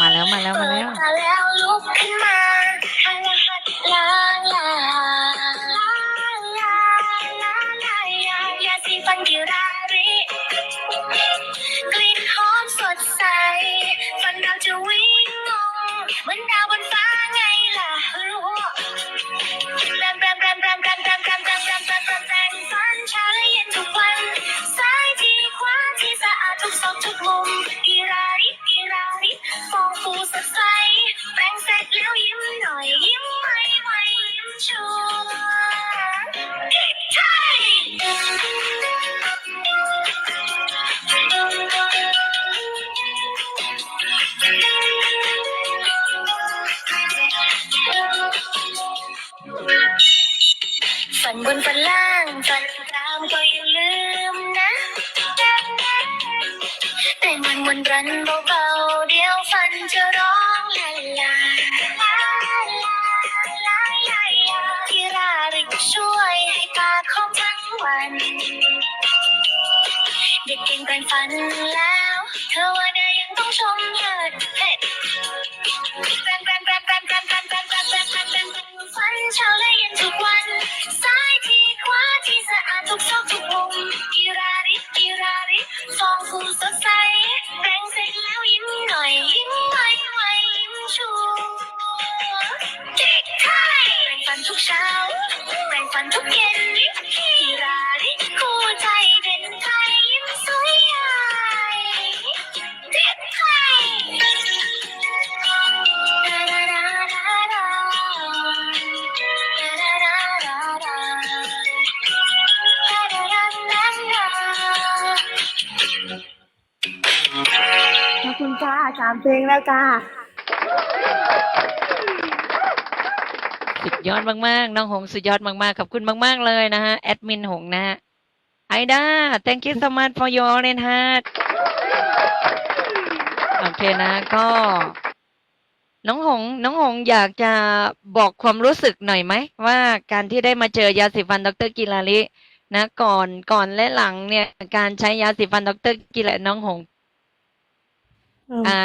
มาแล้วมาแล้วมาแล้วเปิดแล้วลุกขึ้นมา ฝันบนฝันล่างฝันตามก็อย่าลืมนะแต่งมันวนรันเบาๆเดี๋ยวฝันจะร้องลาลาลาลาลาลาที่ราริกช่วย ฝันเด็กเก่งแปลงฟันแล้ว เธอว่าได้ยังต้องชมเลิศเฮ้แปรงแปรงแปรงแปรงแปรงแปรงแปรงแปรงแปรงแปรงแปรงฟันเช้าและเย็นทุกวันซ้ายทีขวาทีสะอาดทุกซอกทุกมุมกีราริกีราริฟองฟูสดใสแปรงเสร็จแล้วยิ้มหน่อยยิ้มไวไวยิ้มชูเด็กไทยแปรงฟันทุกเช้าแปรงฟันทุกเย็น คุณจ้าสามเพลงแล้วจ้าสุดยอดมากๆ น้องหงสุดยอดมากๆ ขอบคุณมาก ๆ เลยนะฮะ แอดมินหงนะฮะไอด้า thank you so much for your orange heart โอเคนะก็ น้องหง น้องหงอยากจะบอกความรู้สึกหน่อยไหม ว่าการที่ได้มาเจอยาสีฟันดรกิลาลินะก่อนก่อนและหลังเนี่ย การใช้ยาสีฟันดรกิลาน้องหง oh.